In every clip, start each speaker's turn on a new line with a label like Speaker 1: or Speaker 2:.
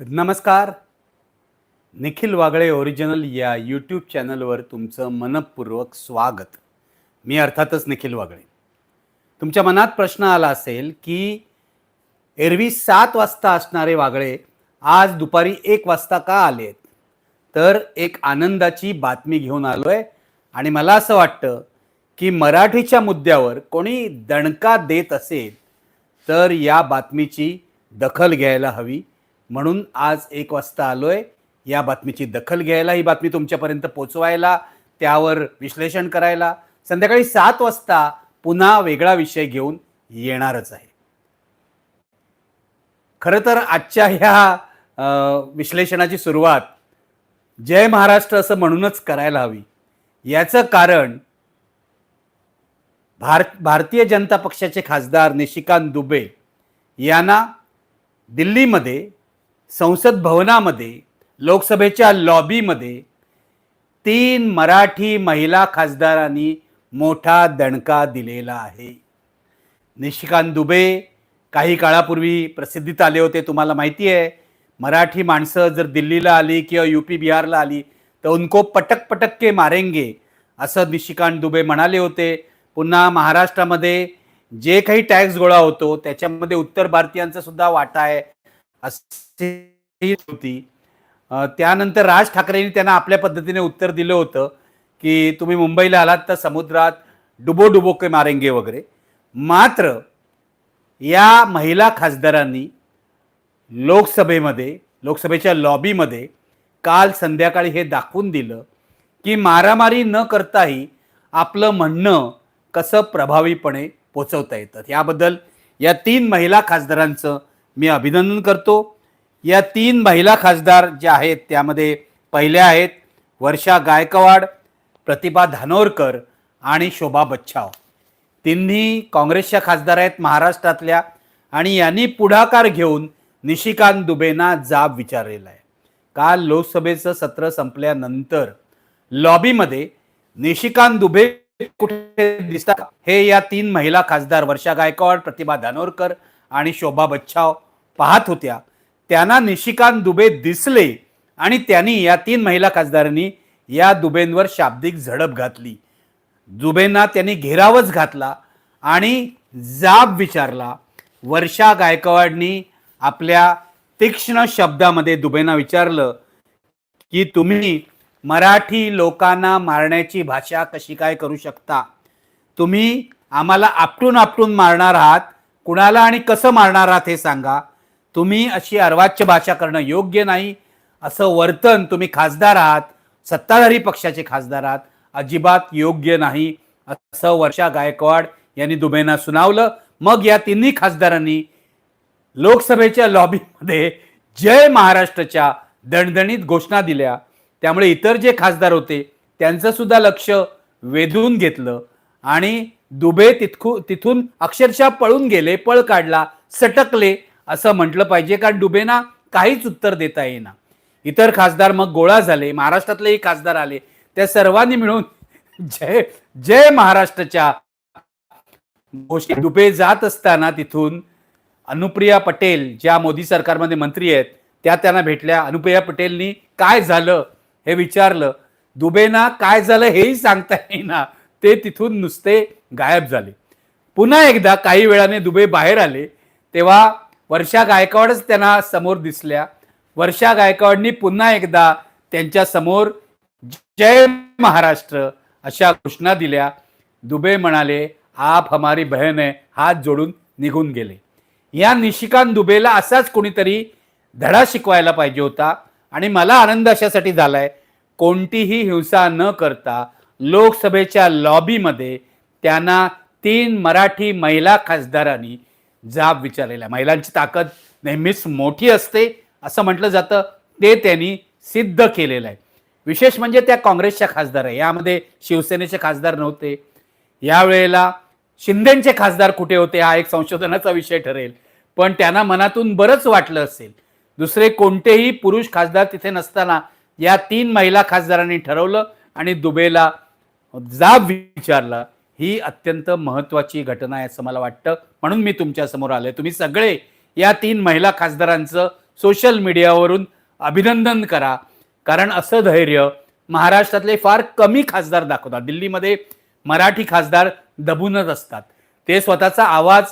Speaker 1: नमस्कार. निखिल वागळे ओरिजिनल या यूट्यूब चॅनलवर तुमचं मनपूर्वक स्वागत. मी अर्थातच निखिल वागळे. तुमच्या मनात प्रश्न आला असेल की एरवी सात वाजता असणारे वागळे आज दुपारी एक वाजता का आलेत तर एक आनंदाची बातमी घेऊन आलो आहे आणि मला असं वाटतं की मराठीच्या मुद्द्यावर कोणी दणका देत असेल तर या बातमीची दखल घ्यायला हवी. म्हणून आज एक वाजता आलोय. या बातमीची दखल घ्यायला ही बातमी तुमच्यापर्यंत पोचवायला त्यावर विश्लेषण करायला संध्याकाळी सात वाजता पुन्हा वेगळा विषय घेऊन येणारच आहे. खरं तर आजच्या ह्या विश्लेषणाची सुरुवात जय महाराष्ट्र असं म्हणूनच करायला हवी. याचं कारण भार भारतीय जनता पक्षाचे खासदार निशिकांत दुबे यांना दिल्लीमध्ये संसद भवनामध्ये लोकसभेच्या लॉबीमध्ये तीन मराठी महिला खासदारांनी मोठा दणका दिलेला आहे. निशिकांत दुबे काही काळापूर्वी प्रसिद्धीत आले होते तुम्हाला माहिती आहे. मराठी माणसं जर दिल्लीला आली किंवा यू पी बिहारला आली तर उनको पटक पटक के मारेंगे असं निशिकांत दुबे म्हणाले होते. पुन्हा महाराष्ट्रामध्ये जे काही टॅक्स गोळा होतो त्याच्यामध्ये उत्तर भारतीयांचा सुद्धा वाटा आहे. असे होती. त्यानंतर राज ठाकरेंनी त्यांना आपल्या पद्धतीने उत्तर दिलं होतं की तुम्ही मुंबईला आलात तर समुद्रात डुबो डुबो के मारेंगे वगैरे. मात्र या महिला खासदारांनी लोकसभेमध्ये लोकसभेच्या लॉबीमध्ये काल संध्याकाळी हे दाखवून दिलं की मारामारी न करताही आपलं म्हणणं कसं प्रभावीपणे पोचवता येतं. याबद्दल या तीन महिला खासदारांचं मी अभिनंदन करतो. या तीन महिला खासदार ज्या आहेत त्यामध्ये पहिल्या आहेत वर्षा गायकवाड प्रतिभा धानोरकर आणि शोभा बच्छाव. तिन्ही काँग्रेसच्या खासदार आहेत महाराष्ट्रातल्या आणि यांनी पुढाकार घेऊन निशिकांत दुबेंना जाब विचारलेला आहे. काल लोकसभेचं सत्र संपल्यानंतर लॉबीमध्ये निशिकांत दुबे कुठे दिसतात? हे या तीन महिला खासदार वर्षा गायकवाड प्रतिभा धानोरकर आणि शोभा बच्छाव पाहत होत्या. त्यांना निशिकांत दुबे दिसले आणि त्यांनी या तीन महिला खासदारांनी या दुबेंवर शाब्दिक झडप घातली. दुबेंना त्यांनी घेरावच घातला आणि जाब विचारला. वर्षा गायकवाडनी आपल्या तीक्ष्ण शब्दामध्ये दुबेंना विचारलं की तुम्ही मराठी लोकांना मारण्याची भाषा कशी काय करू शकता? तुम्ही आम्हाला आपटून आपटून मारणार आहात. कुणाला आणि कसं मारणार आहात हे सांगा. तुम्ही अशी अर्वाच्य भाषा करणं योग्य नाही. असं वर्तन तुम्ही खासदार आहात. सत्ताधारी पक्षाचे खासदार आहात. अजिबात योग्य नाही. असं वर्षा गायकवाड यांनी दुबेंना सुनावलं. मग या तिन्ही खासदारांनी लोकसभेच्या लॉबीमध्ये जय महाराष्ट्राच्या दणदणीत घोषणा दिल्या. त्यामुळे इतर जे खासदार होते त्यांचं सुद्धा लक्ष वेधून घेतलं आणि दुबे तिथकू तिथून अक्षरशः पळून गेले पळ काढला सटकले. असं म्हटलं पाहिजे कारण दुबेना काहीच उत्तर देता येईना. इतर खासदार मग गोळा झाले महाराष्ट्रातलेही खासदार आले त्या सर्वांनी मिळून जय जय महाराष्ट्राच्या गोष्टी दुबे जात असताना तिथून अनुप्रिया पटेल ज्या मोदी सरकारमध्ये मंत्री आहेत त्या त्यांना भेटल्या. अनुप्रिया पटेलनी काय झालं हे विचारलं. दुबेना काय झालं हेही सांगता येईना. ते तिथून नुसते गायब झाले. पुन्हा एकदा काही वेळाने दुबे बाहेर आले तेव्हा वर्षा गायकवाडच त्यांना समोर दिसल्या. वर्षा गायकवाडनी पुन्हा एकदा त्यांच्यासमोर जय महाराष्ट्र अशा घोषणा दिल्या. दुबे म्हणाले आप हमारी बहन आहे हात जोडून निघून गेले. या निशिकांत दुबेला असाच कोणीतरी धडा शिकवायला पाहिजे होता आणि मला आनंद अशासाठी झालाय. कोणतीही हिंसा न करता लोकसभेच्या लॉबीमध्ये त्यांना तीन मराठी महिला खासदारांनी जाब विचारलेला आहे. महिलांची ताकद नेहमीच मोठी असते असं म्हटलं जातं. ते त्यांनी सिद्ध केलेलं आहे. विशेष म्हणजे त्या काँग्रेसच्या खासदार आहे. यामध्ये शिवसेनेचे खासदार नव्हते. यावेळेला शिंदेचे खासदार कुठे होते हा एक संशोधनाचा विषय ठरेल. पण त्यांना मनातून बरंच वाटलं असेल. दुसरे कोणतेही पुरुष खासदार तिथे नसताना या तीन महिला खासदारांनी ठरवलं आणि दुबेला जाब विचारला. ही अत्यंत महत्वाची घटना आहे असं मला वाटतं. म्हणून मी तुमच्यासमोर आलो आलोय. तुम्ही सगळे या तीन महिला खासदारांचं सोशल मीडियावरून अभिनंदन करा. कारण असं धैर्य महाराष्ट्रातले फार कमी खासदार दाखवतात. दिल्लीमध्ये मराठी खासदार दबूनच असतात. ते स्वतःचा आवाज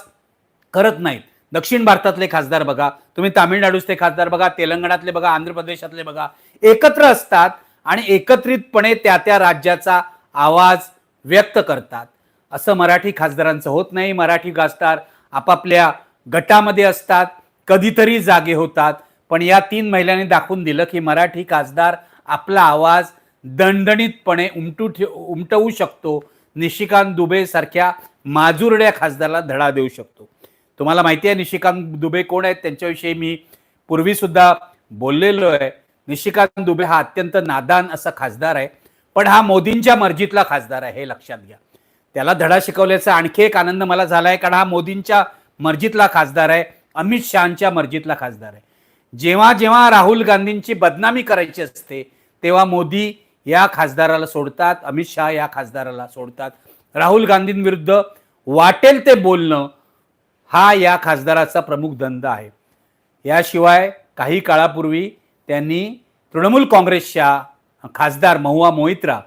Speaker 1: करत नाहीत. दक्षिण भारतातले खासदार बघा. तुम्ही तामिळनाडूचे खासदार बघा. तेलंगणातले बघा. आंध्र प्रदेशातले बघा. एकत्र असतात आणि एकत्रितपणे त्या त्या राज्याचा आवाज व्यक्त करतात. असं मराठी खासदारांचं होत नाही. मराठी खासदार आपापल्या गटामध्ये असतात कधीतरी जागे होतात. पण या तीन महिलांनी दाखवून दिलं की मराठी खासदार आपला आवाज दणदणीतपणे उमटू ठे उमटवू शकतो. निशिकांत दुबेसारख्या माजुरड्या खासदाराला धडा देऊ शकतो. तुम्हाला माहिती आहे निशिकांत दुबे कोण आहेत? त्यांच्याविषयी मी पूर्वीसुद्धा बोललेलो आहे. निशिकांत दुबे हा अत्यंत नादान असा खासदार आहे. पण हा मोदींच्या मर्जीतला खासदार आहे हे लक्षात घ्या. त्याला धडा शिकवल्याचा आणखी एक आनंद मला झाला आहे कारण हा मोदींच्या मर्जीतला खासदार आहे अमित शहाच्या मर्जीतला खासदार आहे. जेव्हा जेव्हा राहुल गांधींची बदनामी करायची असते तेव्हा मोदी या खासदाराला सोडतात अमित शहा या खासदाराला सोडतात. राहुल गांधींविरुद्ध वाटेल ते बोलणं हा या खासदाराचा प्रमुख धंदा आहे. याशिवाय काही काळापूर्वी त्यांनी तृणमूल काँग्रेसच्या खासदार महुआ मोहित्रा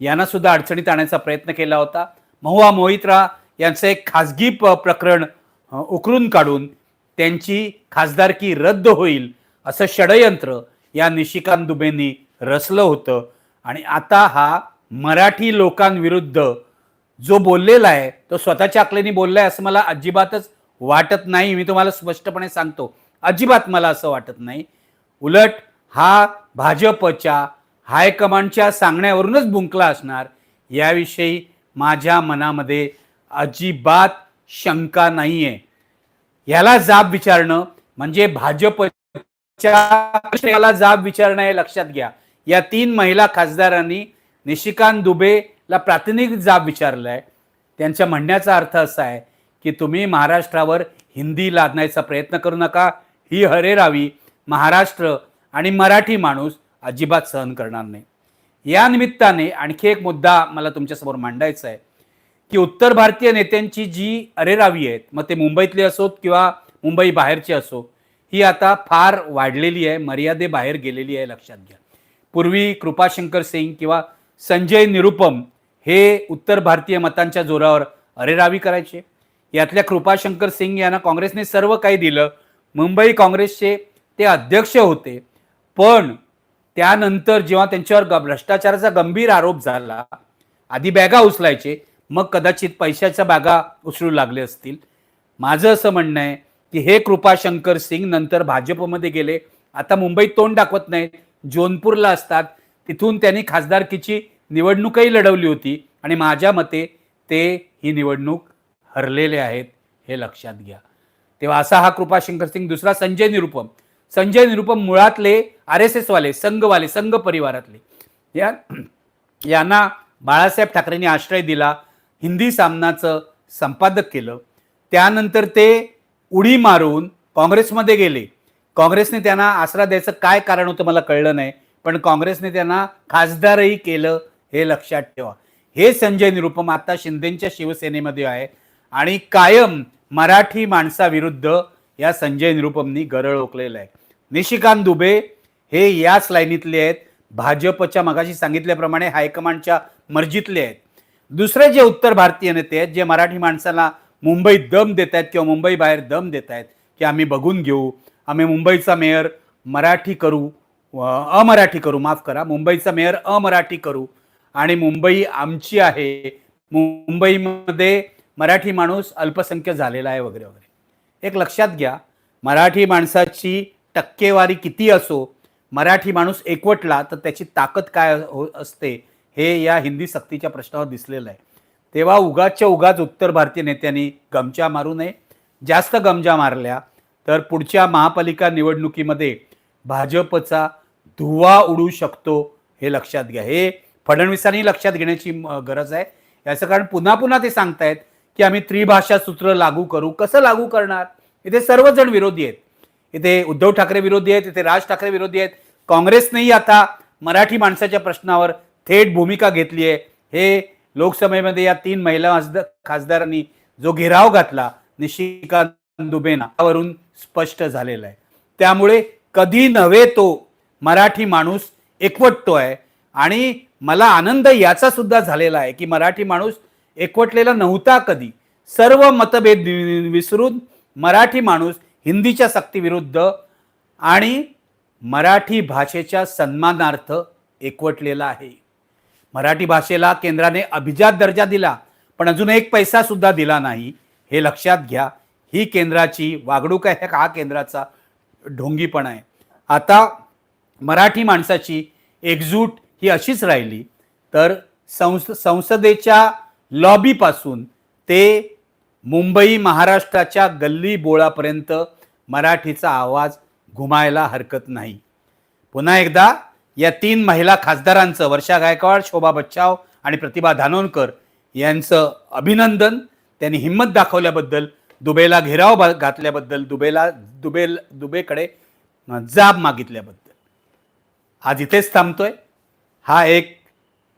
Speaker 1: यांना सुद्धा अडचणीत आणण्याचा प्रयत्न केला होता. महुआ मोहित्रा यांचं एक खाजगी प प्रकरण उकरून काढून त्यांची खासदारकी रद्द होईल असं षडयंत्र या निशिकांत दुबेंनी रचलं होतं. आणि आता हा मराठी लोकांविरुद्ध जो बोललेला आहे तो स्वतःच्या अकलेने बोललाय असं मला अजिबातच वाटत नाही. मी तुम्हाला स्पष्टपणे सांगतो अजिबात मला असं वाटत नाही. उलट हा भाजपच्या हायकमांडच्या सांगण्यावरूनच बुंकला असणार याविषयी माझ्या मनामध्ये अजिबात शंका नाही आहे ह्याला जाब विचारणं म्हणजे भाजपच्या याला जाब विचारणं हे लक्षात घ्या. या तीन महिला खासदारांनी निशिकांत दुबेला प्रातिनिधिक जाब विचारलाय. त्यांच्या म्हणण्याचा अर्थ असा आहे की तुम्ही महाराष्ट्रावर हिंदी लादण्याचा प्रयत्न करू नका. ही हरेरावी महाराष्ट्र आणि मराठी माणूस अजिबात सहन करणार नाही. या निमित्ताने आणखी एक मुद्दा मला तुमच्यासमोर मांडायचा आहे की उत्तर भारतीय नेत्यांची जी अरेरावी आहेत मग ते मुंबईतले असोत किंवा मुंबई बाहेरची असो ही आता फार वाढलेली आहे मर्यादेबाहेर गेलेली आहे लक्षात घ्या. पूर्वी कृपाशंकर सिंग किंवा संजय निरुपम हे उत्तर भारतीय मतांच्या जोरावर अरेरावी करायचे. यातल्या कृपाशंकर सिंग यांना काँग्रेसने सर्व काही दिलं. मुंबई काँग्रेसचे ते अध्यक्ष होते. पण त्यानंतर जेव्हा त्यांच्यावर भ्रष्टाचाराचा गंभीर आरोप झाला आधी बॅगा उचलायचे मग कदाचित पैशाच्या बॅगा उचलू लागले असतील. माझं असं म्हणणं आहे की हे कृपाशंकर सिंग नंतर भाजपमध्ये गेले. आता मुंबईत तोंड दाखवत नाहीत. जोनपूरला असतात. तिथून त्यांनी खासदारकीची निवडणूकही लढवली होती आणि माझ्या मते ते ही निवडणूक हरलेले आहेत हे लक्षात घ्या. तेव्हा असा हा कृपाशंकर सिंग दुसरा संजय निरुपम. संजय निरुपम मुळातले आर एस एसवाले संघवाले संघ परिवारातले. या यांना बाळासाहेब ठाकरेंनी आश्रय दिला हिंदी सामनाचं संपादक केलं. त्यानंतर ते उडी मारून काँग्रेसमध्ये गेले. काँग्रेसने त्यांना आसरा द्यायचं काय कारण होतं मला कळलं नाही पण काँग्रेसने त्यांना खासदारही केलं हे लक्षात ठेवा. हे संजय निरुपम आता शिंदेच्या शिवसेनेमध्ये आहे आणि कायम मराठी माणसाविरुद्ध या संजय निरुपमनी गरळ ओकलेला आहे. निशिकांत दुबे हे याच लाईनीतले आहेत. भाजपच्या मगाशी सांगितल्याप्रमाणे हायकमांडच्या मर्जीतले आहेत. दुसरे जे उत्तर भारतीय नेते आहेत जे मराठी माणसाला मुंबईत दम देत आहेत किंवा मुंबई बाहेर दम देत आहेत की आम्ही बघून घेऊ. आम्ही मुंबईचा मेयर मराठी करू. अमराठी करू. माफ करा. मुंबईचा मेयर अमराठी करू. आणि मुंबई आमची आहे. मुंबईमध्ये मराठी माणूस अल्पसंख्य झालेला आहे वगैरे वगैरे. एक लक्षात घ्या. मराठी माणसाची टक्केवारी किती असो मराठी माणूस एकवटला तर त्याची ताकद काय हो असते हे या हिंदी सक्तीच्या प्रश्नावर दिसलेलं आहे. तेव्हा उगाच्या उगाच उत्तर भारतीय नेत्यांनी गमच्या मारू नये. जास्त गमजा मारल्या तर पुढच्या महापालिका निवडणुकीमध्ये भाजपचा धुवा उडू शकतो हे लक्षात घ्या. हे फडणवीसांनी लक्षात घेण्याची गरज आहे. याचं कारण पुन्हा पुन्हा ते सांगतायत की आम्ही त्रिभाषा सूत्र लागू करू. कसं लागू करणार? इथे सर्वजण विरोधी आहेत. इथे उद्धव ठाकरे विरोधी आहेत इथे राज ठाकरे विरोधी आहेत. काँग्रेसनेही आता मराठी माणसाच्या प्रश्नावर थेट भूमिका घेतली आहे हे लोकसभेमध्ये या तीन महिला खासदारांनी जो घेराव घातला निशिकांत दुबेनावरून स्पष्ट झालेला आहे. त्यामुळे कधी नव्हे तो मराठी माणूस एकवटतो आहे आणि मला आनंद याचा सुद्धा झालेला आहे की मराठी माणूस एकवटलेला नव्हता कधी. सर्व मतभेद विसरून मराठी माणूस हिंदीच्या सक्तीविरुद्ध आणि मराठी भाषेच्या सन्मानार्थ एकवटलेला आहे. मराठी भाषेला केंद्राने अभिजात दर्जा दिला पण अजून एक पैसा सुद्धा दिला नाही. हे लक्षात घ्या ही केंद्राची वागणूक आहे हा केंद्राचा ढोंगीपणा आहे. आता मराठी माणसाची एकजूट ही अशीच राहिली तर संस संसदेच्या लॉबीपासून ते मुंबई महाराष्ट्राच्या गल्ली बोळापर्यंत मराठीचा आवाज घुमायला हरकत नाही. पुन्हा एकदा या तीन महिला खासदारांचं वर्षा गायकवाड शोभा बच्चाव आणि प्रतिभा धानोनकर यांचं अभिनंदन. त्यांनी हिंमत दाखवल्याबद्दल दुबेला घेराव घातल्याबद्दल दुबेला दुबेल दुबेकडे जाब मागितल्याबद्दल. आज इथेच थांबतोय. हा एक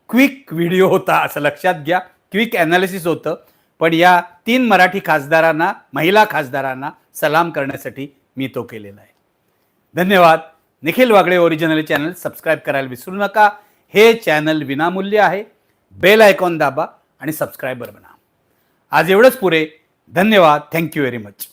Speaker 1: क्विक व्हिडिओ होता असं लक्षात घ्या. क्विक ॲनालिसिस होतं. पण या तीन मराठी खासदारांना महिला खासदारांना सलाम करण्यासाठी मी तो केलेला आहे. धन्यवाद. Nikhil Wagle original channel subscribe करायला विसरू नका. हे चॅनल विनामूल्य आहे. बेल आयकॉन दाबा आणि सबस्क्रायबर बना आज एवढंच पुरे धन्यवाद. Thank you very much